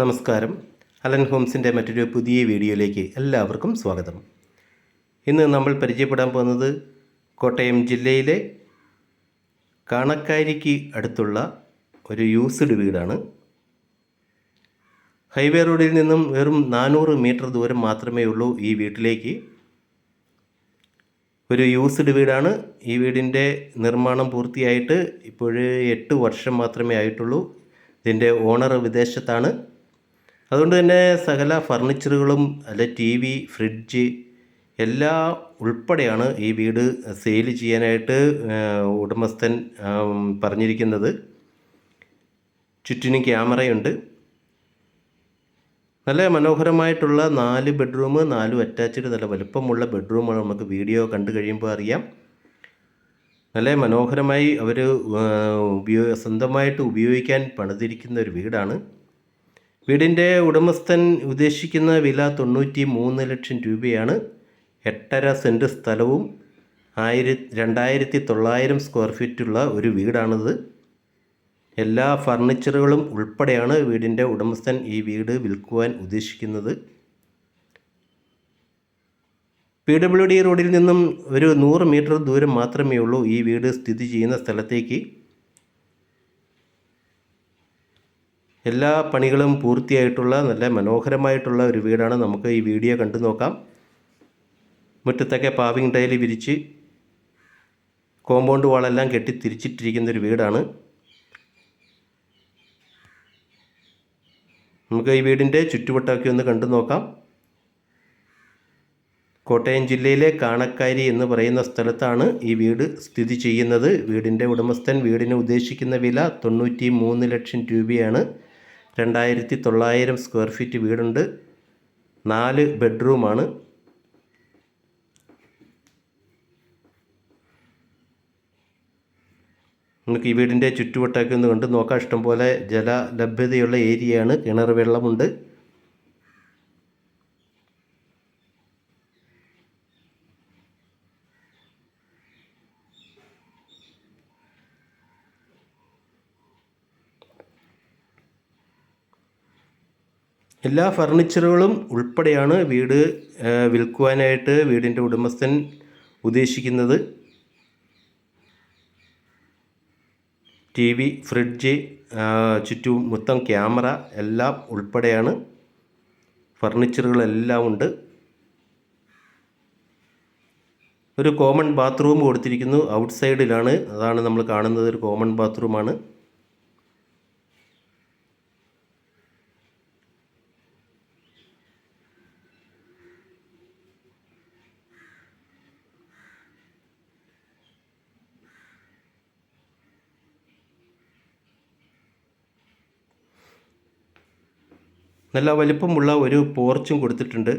നമസ്കാരം. അലൻ ഹോംസിന്റെ മറ്റൊരു പുതിയ വീഡിയോയിലേക്ക് എല്ലാവർക്കും സ്വാഗതം. ഇന്ന് നമ്മൾ പരിചയപ്പെടാൻ പോകുന്നത് കോട്ടയം ജില്ലയിലെ കാണക്കാരിക്ക് അടുത്തുള്ള ഒരു യൂസ്ഡ് വീടാണ്. ഹൈവേ റോഡിൽ നിന്നും വെറും നാനൂറ് മീറ്റർ ദൂരം മാത്രമേ ഉള്ളൂ ഈ വീട്ടിലേക്ക്. ഒരു യൂസ്ഡ് വീടാണ്. ഈ വീടിന്റെ നിർമ്മാണം പൂർത്തിയായിട്ട് ഇപ്പോൾ എട്ട് വർഷം മാത്രമേ ആയിട്ടുള്ളൂ. ഇതിന്റെ ഓണർ വിദേശത്താണ്. അതുകൊണ്ട് തന്നെ സകല ഫർണിച്ചറുകളും അല്ലെ ടി വി ഫ്രിഡ്ജ് എല്ലാ ഉൾപ്പെടെയാണ് ഈ വീട് സെയിൽ ചെയ്യാനായിട്ട് ഉടമസ്ഥൻ പറഞ്ഞിരിക്കുന്നത്. ചുറ്റിനും ക്യാമറയുണ്ട്. നല്ല മനോഹരമായിട്ടുള്ള നാല് ബെഡ്റൂം നാലും അറ്റാച്ച്ഡ് നല്ല വലുപ്പമുള്ള ബെഡ്റൂമാണ് നമുക്ക് വീഡിയോ കണ്ടു കഴിയുമ്പോൾ അറിയാം. നല്ല മനോഹരമായി അവർ ഉപയോഗ സ്വന്തമായിട്ട് ഉപയോഗിക്കാൻ പണിതിരിക്കുന്ന ഒരു വീടാണ്. വീടിന്റെ ഉടമസ്ഥൻ ഉദ്ദേശിക്കുന്ന വില തൊണ്ണൂറ്റി മൂന്ന് ലക്ഷം രൂപയാണ്. എട്ടര സെന്റ് സ്ഥലവും ആയിര രണ്ടായിരത്തി തൊള്ളായിരം സ്ക്വയർ ഫീറ്റുള്ള ഒരു വീടാണിത്. എല്ലാ ഫർണിച്ചറുകളും ഉൾപ്പെടെയാണ് വീടിന്റെ ഉടമസ്ഥൻ ഈ വീട് വിൽക്കുവാൻ ഉദ്ദേശിക്കുന്നത്. പി ഡബ്ല്യു ഡി റോഡിൽ നിന്നും ഒരു നൂറ് മീറ്റർ ദൂരം മാത്രമേ ഉള്ളൂ ഈ വീട് സ്ഥിതി ചെയ്യുന്ന സ്ഥലത്തേക്ക്. എല്ലാ പണികളും പൂർത്തിയായിട്ടുള്ള നല്ല മനോഹരമായിട്ടുള്ള ഒരു വീടാണ് നമുക്ക് ഈ വീഡിയോ കണ്ടു നോക്കാം. മുറ്റത്തൊക്കെ പാവിങ് ടൈൽ വിരിച്ച് കോമ്പൗണ്ട് വാളെല്ലാം കെട്ടി തിരിച്ചിട്ടിരിക്കുന്ന ഒരു വീടാണ്. നമുക്ക് ഈ വീടിന്റെ ചുറ്റുവട്ടമൊക്കെ ഒന്ന് കണ്ടു നോക്കാം. കോട്ടയം ജില്ലയിലെ കാണക്കാരി എന്ന് പറയുന്ന സ്ഥലത്താണ് ഈ വീട് സ്ഥിതി ചെയ്യുന്നത്. വീടിന്റെ ഉടമസ്ഥൻ വീടിന് ഉദ്ദേശിക്കുന്ന വില തൊണ്ണൂറ്റി മൂന്ന് ലക്ഷം രൂപയാണ്. രണ്ടായിരത്തി തൊള്ളായിരം സ്ക്വയർ ഫീറ്റ് വീടുണ്ട്. നാല് ബെഡ്റൂമാണ്. നമുക്ക് ഈ വീടിന്റെ ചുറ്റുവട്ടമൊക്കെ ഒന്ന് കണ്ട് നോക്കാം. ഇഷ്ടംപോലെ ജല ലഭ്യതയുള്ള ഏരിയയാണ്. കിണർ വെള്ളമുണ്ട്. എല്ലാ ഫർണിച്ചറുകളും ഉൾപ്പെടെയാണ് വീട് വിൽക്കുവാനായിട്ട് വീടിന്റെ ഉടമസ്ഥൻ ഉദ്ദേശിക്കുന്നത്. ടി വി ഫ്രിഡ്ജ് ചുറ്റും മൊത്തം ക്യാമറ എല്ലാം ഉൾപ്പെടെയാണ്. ഫർണിച്ചറുകളെല്ലാം ഉണ്ട്. ഒരു കോമൺ ബാത്റൂം കൊടുത്തിരിക്കുന്നു. ഔട്ട്സൈഡിലാണ് അതാണ് നമ്മൾ കാണുന്നത്. ഒരു കോമൺ ബാത്റൂമാണ്. നല്ല വലിപ്പമുള്ള ഒരു പോർച്ചും കൊടുത്തിട്ടുണ്ട്.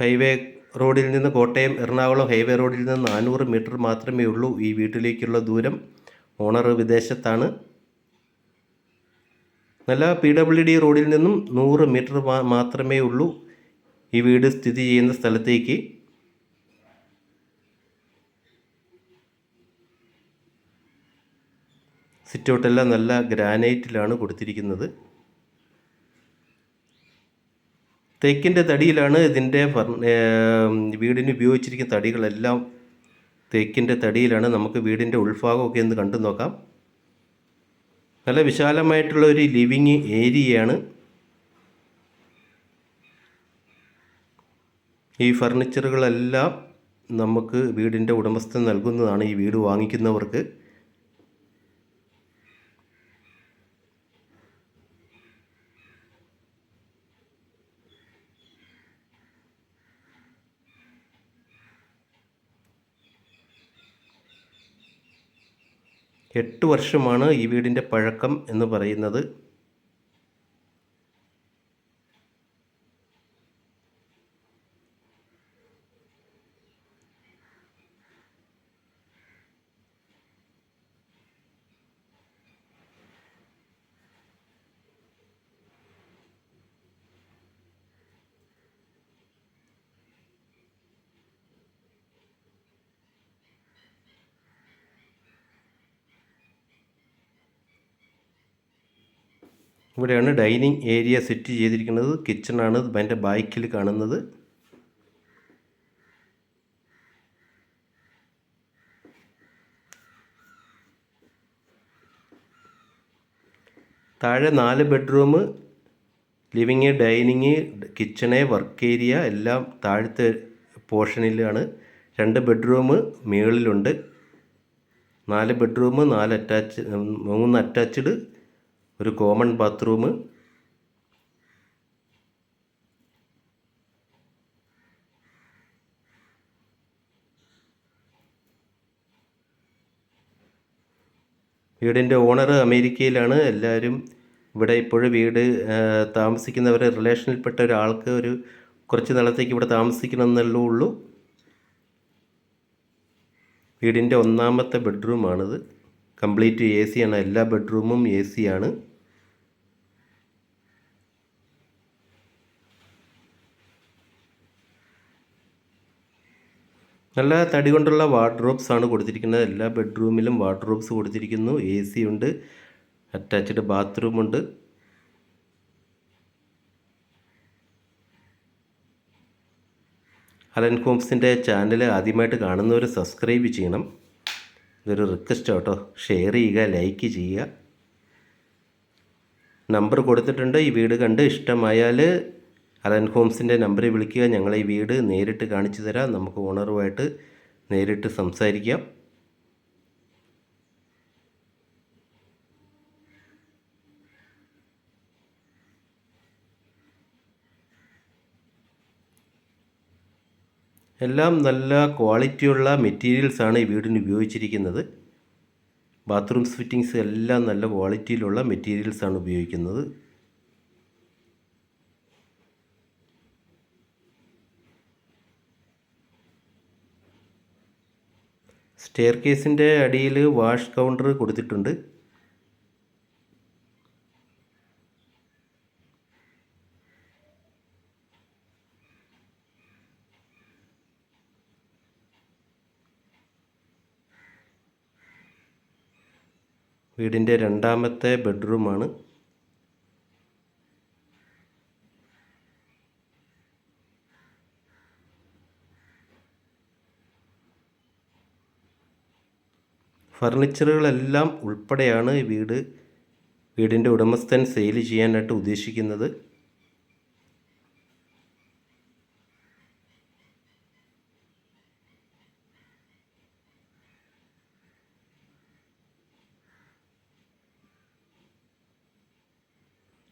ഹൈവേ റോഡിൽ നിന്ന് കോട്ടയം എറണാകുളം ഹൈവേ റോഡിൽ നിന്ന് നാനൂറ് മീറ്റർ മാത്രമേ ഉള്ളൂ ഈ വീട്ടിലേക്കുള്ള ദൂരം. ഓണർ വിദേശത്താണ്. നല്ല പി ഡബ്ല്യു ഡി റോഡിൽ നിന്നും നൂറ് മീറ്റർ മാത്രമേ ഉള്ളൂ ഈ വീട് സ്ഥിതി ചെയ്യുന്ന സ്ഥലത്തേക്ക്. സിറ്റൗട്ടെല്ലാം നല്ല ഗ്രാനൈറ്റിലാണ് കൊടുത്തിരിക്കുന്നത്. തേക്കിന്റെ തടിയിലാണ് ഇതിന്റെ വീടിന് ഉപയോഗിച്ചിരിക്കുന്ന തടികളെല്ലാം തേക്കിന്റെ തടിയിലാണ് നമുക്ക് വീടിന്റെ ഉൾഭാഗമൊക്കെ ഒന്ന് കണ്ടു നോക്കാം. നല്ല വിശാലമായിട്ടുള്ള ഒരു ലിവിങ് ഏരിയയാണ്. ഈ ഫർണിച്ചറുകളെല്ലാം നമുക്ക് വീടിന്റെ ഉടമസ്ഥൻ നൽകുന്നതാണ് ഈ വീട് വാങ്ങിക്കുന്നവർക്ക്. എട്ട് വർഷമാണ് ഈ വീടിന്റെ പഴക്കം എന്ന് പറയുന്നത്. ഇവിടെയാണ് ഡൈനിങ് ഏരിയ സെറ്റ് ചെയ്തിരിക്കുന്നത്. കിച്ചണാണ് അതിന്റെ ബാക്കിൽ കാണുന്നത്. താഴെ നാല് bedroom living dining kitchen work area എല്ലാം താഴത്തെ പോർഷനിലാണ്. രണ്ട് ബെഡ്റൂം മുകളിലുണ്ട് നാല് ബെഡ്റൂം നാല് അറ്റാച്ച് മൂന്ന് അറ്റാച്ച്ഡ് ഒരു കോമൺ ബാത്റൂം വീടിന്റെ ഓണർ അമേരിക്കയിലാണ്. എല്ലാവരും ഇവിടെ ഇപ്പോഴും വീട് താമസിക്കുന്നവർ റിലേഷനിൽപ്പെട്ട ഒരാൾക്ക് ഒരു കുറച്ച് നാളത്തേക്ക് ഇവിടെ താമസിക്കണം താമസിക്കണമെന്നല്ലേ ഉള്ളൂ. വീടിന്റെ ഒന്നാമത്തെ ബെഡ്റൂമാണിത് കംപ്ലീറ്റ് എ സിയാണ് എല്ലാ ബെഡ്റൂമും എ സിയാണ് നല്ല തടി കൊണ്ടുള്ള വാർഡ്രോബ്സ് ആണ് കൊടുത്തിരിക്കുന്നത്. എല്ലാ ബെഡ്റൂമിലും വാർഡ്രോബ്സ് കൊടുത്തിരിക്കുന്നു. എ സി ഉണ്ട്. അറ്റാച്ച്ഡ് ബാത്റൂം ഉണ്ട്. അലൻ ഹോംസിന്റെ ചാനൽ ആദ്യമായിട്ട് കാണുന്നവർ സബ്സ്ക്രൈബ് ചെയ്യണം. ഇതൊരു റിക്വസ്റ്റ് കേട്ടോ ഷെയർ ചെയ്യുക ലൈക്ക് ചെയ്യുക. നമ്പർ കൊടുത്തിട്ടുണ്ട്. ഈ വീട് കണ്ട് ഇഷ്ടമായാൽ അലൻ ഹോംസിന്റെ നമ്പറിൽ വിളിക്കുക ഞങ്ങൾ ഈ വീട് നേരിട്ട് കാണിച്ചു തരാം. നമുക്ക് ഓണറുമായിട്ട് നേരിട്ട് സംസാരിക്കാം. എല്ലാം നല്ല ക്വാളിറ്റിയുള്ള മെറ്റീരിയൽസാണ് ഈ വീടിന് ഉപയോഗിച്ചിരിക്കുന്നത്. ബാത്റൂം ഫിറ്റിങ്സ് എല്ലാം നല്ല ക്വാളിറ്റിയിലുള്ള മെറ്റീരിയൽസാണ് ഉപയോഗിക്കുന്നത്. സ്റ്റെയർ കേസിന്റെ അടിയിൽ വാഷ് കൗണ്ടർ കൊടുത്തിട്ടുണ്ട്. വീടിന്റെ രണ്ടാമത്തെ ബെഡ്റൂമാണ്. ഫർണിച്ചറുകളെല്ലാം ഉൾപ്പെടെയാണ് ഈ വീട് വീടിന്റെ ഉടമസ്ഥൻ സെയിൽ ചെയ്യാനായിട്ട് ഉദ്ദേശിക്കുന്നത്.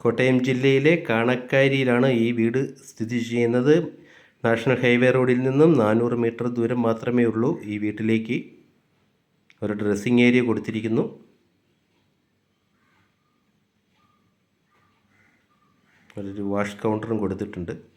കോട്ടയം ജില്ലയിലെ കാണക്കാരിയിലാണ് ഈ വീട് സ്ഥിതി ചെയ്യുന്നത്. നാഷണൽ ഹൈവേ റോഡിൽ നിന്നും നാനൂറ് മീറ്റർ ദൂരം മാത്രമേ ഉള്ളൂ ഈ വീട്ടിലേക്ക്. ഒരു ഡ്രസ്സിങ് ഏരിയ കൊടുത്തിരിക്കുന്നു. ഒരു വാഷ് കൗണ്ടറും കൊടുത്തിട്ടുണ്ട്.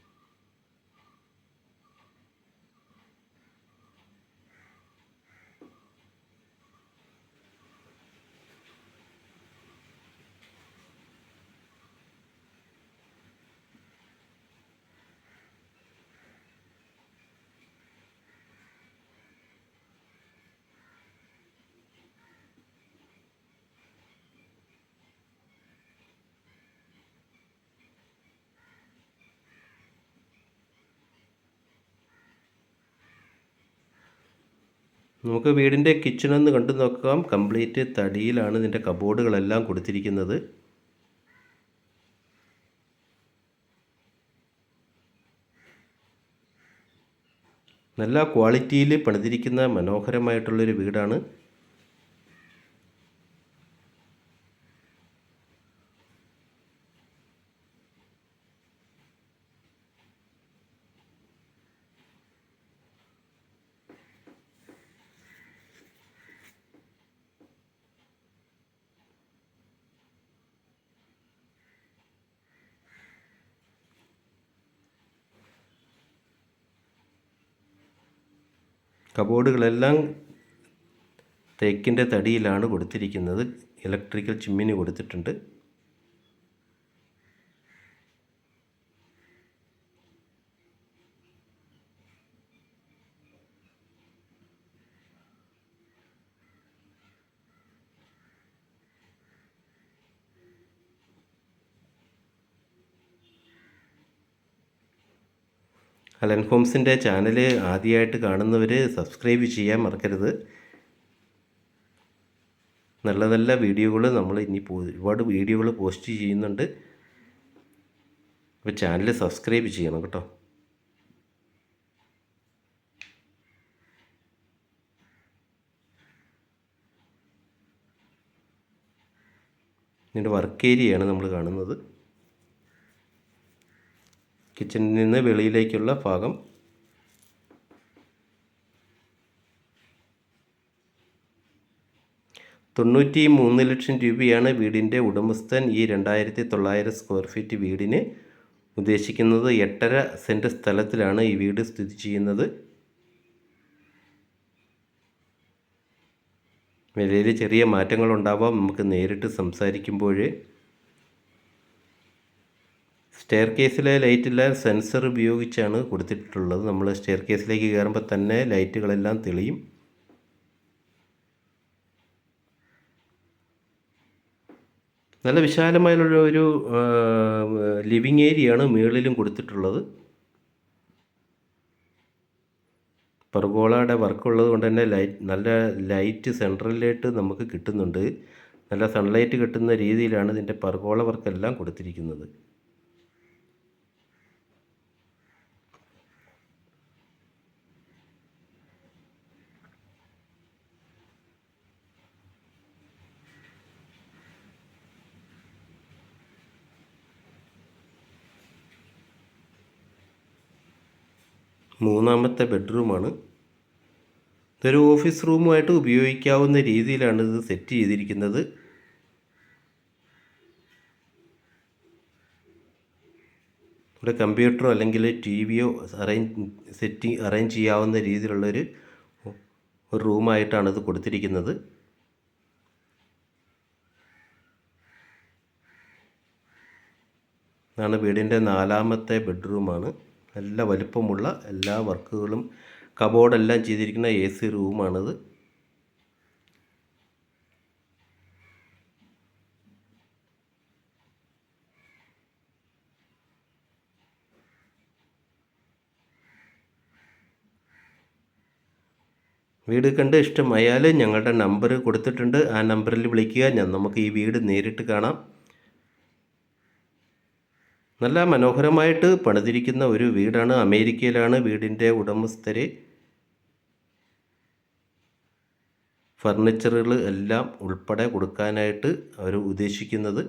നമുക്ക് വീടിന്റെ കിച്ചണെന്ന് കണ്ടു നോക്കാം. കംപ്ലീറ്റ് തടിയിലാണ് ഇതിന്റെ കബോർഡുകളെല്ലാം കൊടുത്തിരിക്കുന്നത്. നല്ല ക്വാളിറ്റിയിൽ പണിതിരിക്കുന്ന മനോഹരമായിട്ടുള്ളൊരു വീടാണ്. കബോർഡുകളെല്ലാം തേക്കിന്റെ തടിയിലാണ് കൊടുത്തിരിക്കുന്നത്. ഇലക്ട്രിക്കൽ ചിമ്മിനി കൊടുത്തിട്ടുണ്ട്. അലൻ ഹോംസിന്റെ ചാനൽ ആദ്യമായിട്ട് കാണുന്നവർ സബ്സ്ക്രൈബ് ചെയ്യാൻ മറക്കരുത്. നല്ല നല്ല വീഡിയോകൾ നമ്മൾ ഇനി ഒരുപാട് വീഡിയോകൾ പോസ്റ്റ് ചെയ്യുന്നുണ്ട്. അപ്പോൾ ചാനൽ സബ്സ്ക്രൈബ് ചെയ്യണം കേട്ടോ. ഇതിന്റെ വർക്ക് ഏരിയയാണ് നമ്മൾ കാണുന്നത്. കിച്ചണിൽ നിന്ന് വെളിയിലേക്കുള്ള ഭാഗം. തൊണ്ണൂറ്റി മൂന്ന് ലക്ഷം രൂപയാണ് വീടിന്റെ ഉടമസ്ഥൻ ഈ രണ്ടായിരത്തി തൊള്ളായിരം സ്ക്വയർ ഫീറ്റ് വീടിന് ഉദ്ദേശിക്കുന്നത്. എട്ടര സെന്റ് സ്ഥലത്തിലാണ് ഈ വീട് സ്ഥിതി ചെയ്യുന്നത്. വിലയിൽ ചെറിയ മാറ്റങ്ങളുണ്ടാവാം. നമുക്ക് നേരിട്ട് സംസാരിക്കുമ്പോൾ സ്റ്റെയർ കേസിലെ ലൈറ്റെല്ലാം സെൻസർ ഉപയോഗിച്ചാണ് കൊടുത്തിട്ടുള്ളത്. നമ്മൾ സ്റ്റെയർ കേസിലേക്ക് കയറുമ്പോൾ തന്നെ ലൈറ്റുകളെല്ലാം തെളിയും. നല്ല വിശാലമായുള്ള ഒരു ലിവിങ് ഏരിയയാണ് മുകളിലും കൊടുത്തിട്ടുള്ളത്. പെർഗോളയുടെ വർക്ക് കൊണ്ട് തന്നെ ലൈറ്റ് നല്ല ലൈറ്റ് സെൻട്രലിലായിട്ട് നമുക്ക് കിട്ടുന്നുണ്ട്. നല്ല സൺലൈറ്റ് കിട്ടുന്ന രീതിയിലാണ് ഇതിന്റെ പെർഗോള വർക്കെല്ലാം കൊടുത്തിരിക്കുന്നത്. മൂന്നാമത്തെ ബെഡ്റൂമാണ്. ഇതൊരു ഓഫീസ് റൂമുമായിട്ട് ഉപയോഗിക്കാവുന്ന രീതിയിലാണ് ഇത് സെറ്റ് ചെയ്തിരിക്കുന്നത്. ഇവിടെ കമ്പ്യൂട്ടറോ അല്ലെങ്കിൽ ടി വിയോ അറേഞ്ച് സെറ്റ് അറേഞ്ച് ചെയ്യാവുന്ന രീതിയിലുള്ളൊരു ഒരു റൂമായിട്ടാണ് ഇത് കൊടുത്തിരിക്കുന്നത്. ഇതാണ് വീടിന്റെ നാലാമത്തെ ബെഡ്റൂമാണ്. നല്ല വലുപ്പമുള്ള എല്ലാ വർക്കുകളും കബോർഡെല്ലാം ചെയ്തിരിക്കുന്ന എ സി റൂമാണിത്. വീട് കണ്ട് ഇഷ്ടമായാൽ ഞങ്ങളുടെ നമ്പർ കൊടുത്തിട്ടുണ്ട്. ആ നമ്പറിൽ വിളിക്കുക. ഞാൻ നമുക്ക് ഈ വീട് നേരിട്ട് കാണാം. നല്ല മനോഹരമായിട്ട് പണിതിരിക്കുന്ന ഒരു വീടാണ്. അമേരിക്കയിലാണ് വീടിന്റെ ഉടമസ്ഥർ ഫർണിച്ചറുകൾ എല്ലാം ഉൾപ്പെടെ കൊടുക്കാനായിട്ട് അവർ ഉദ്ദേശിക്കുന്നത്.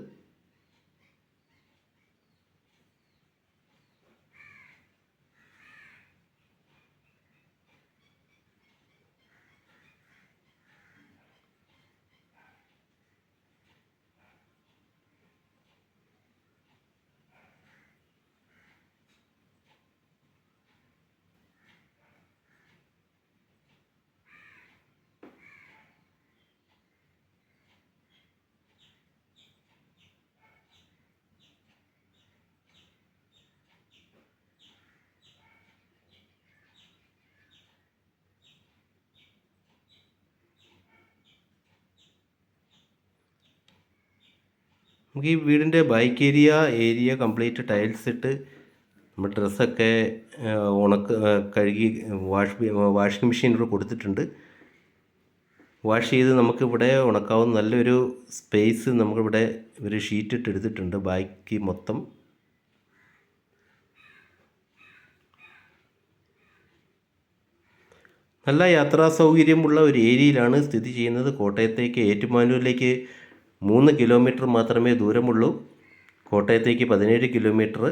നമുക്ക് ഈ വീടിന്റെ bike area area complete tiles ഇട്ട് നമ്മൾ ഡ്രസ്സൊക്കെ ഉണക്ക് കഴുകി വാഷ് വാഷിംഗ് മെഷീനിലൂടെ കൊടുത്തിട്ടുണ്ട്. വാഷ് ചെയ്ത് നമുക്കിവിടെ ഉണക്കാവുന്ന നല്ലൊരു സ്പേസ് നമുക്കിവിടെ ഒരു ഷീറ്റ് ഇട്ട് എടുത്തിട്ടുണ്ട് ബാക്കി മൊത്തം. നല്ല യാത്രാ സൗകര്യമുള്ള ഒരു ഏരിയയിലാണ് സ്ഥിതി ചെയ്യുന്നത്. കോട്ടയത്തേക്ക് ഏറ്റുമാനൂരിലേക്ക് മൂന്ന് കിലോമീറ്റർ മാത്രമേ ദൂരമുള്ളൂ. കോട്ടയത്തേക്ക് പതിനേഴ് കിലോമീറ്റർ.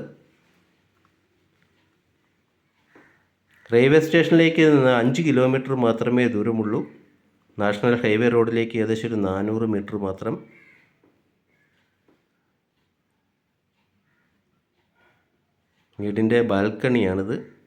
റെയിൽവേ സ്റ്റേഷനിലേക്ക് നിന്ന് അഞ്ച് കിലോമീറ്റർ മാത്രമേ ദൂരമുള്ളൂ. നാഷണൽ ഹൈവേ റോഡിലേക്ക് ഏകദേശം ഒരു നാനൂറ് മീറ്റർ മാത്രം. വീടിന്റെ ബാൽക്കണിയാണിത്.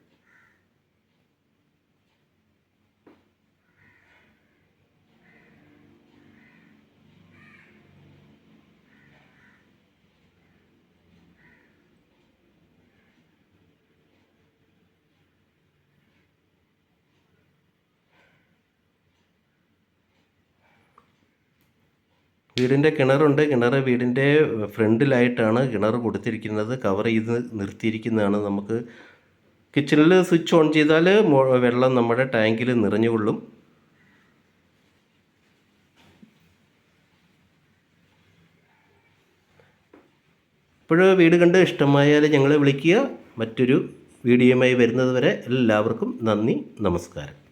വീടിന്റെ കിണറുണ്ട്. കിണർ വീടിന്റെ ഫ്രണ്ടിലായിട്ടാണ് കിണർ കൊടുത്തിരിക്കുന്നത്. കവർ ചെയ്ത് നിർത്തിയിരിക്കുന്നതാണ് നമുക്ക്. കിച്ചണിൽ സ്വിച്ച് ഓൺ ചെയ്താൽ വെള്ളം നമ്മുടെ ടാങ്കിൽ നിറഞ്ഞുകൊള്ളും. ഇപ്പോൾ വീട് കണ്ട് ഇഷ്ടമായാൽ ഞങ്ങളെ വിളിക്കുക. മറ്റൊരു വീഡിയോയുമായി വരുന്നത് വരെ എല്ലാവർക്കും നന്ദി നമസ്കാരം.